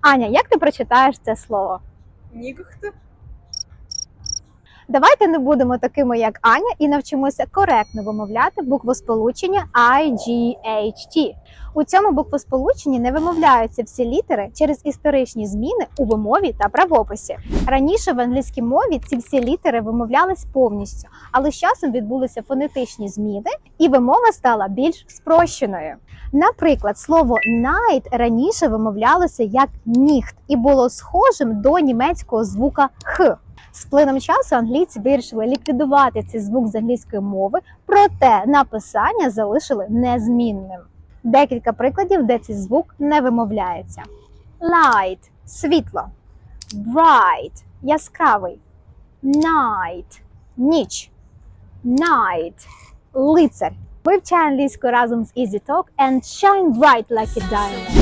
Аня, як ти прочитаєш це слово? Нігхт. Давайте не будемо такими, як Аня, і навчимося коректно вимовляти буквосполучення IGHT. У цьому буквосполученні не вимовляються всі літери через історичні зміни у вимові та правописі. Раніше в англійській мові ці всі літери вимовлялись повністю, але з часом відбулися фонетичні зміни, і вимова стала більш спрощеною. Наприклад, слово night раніше вимовлялося як ніхт і було схожим до німецького звука х. З плином часу англійці вирішили ліквідувати цей звук з англійської мови, проте написання залишили незмінним. Декілька прикладів, де цей звук не вимовляється: light – світло, bright – яскравий, night – ніч, night – лицар. Вивчай англійську разом з EasyTalk and shine bright like a diamond.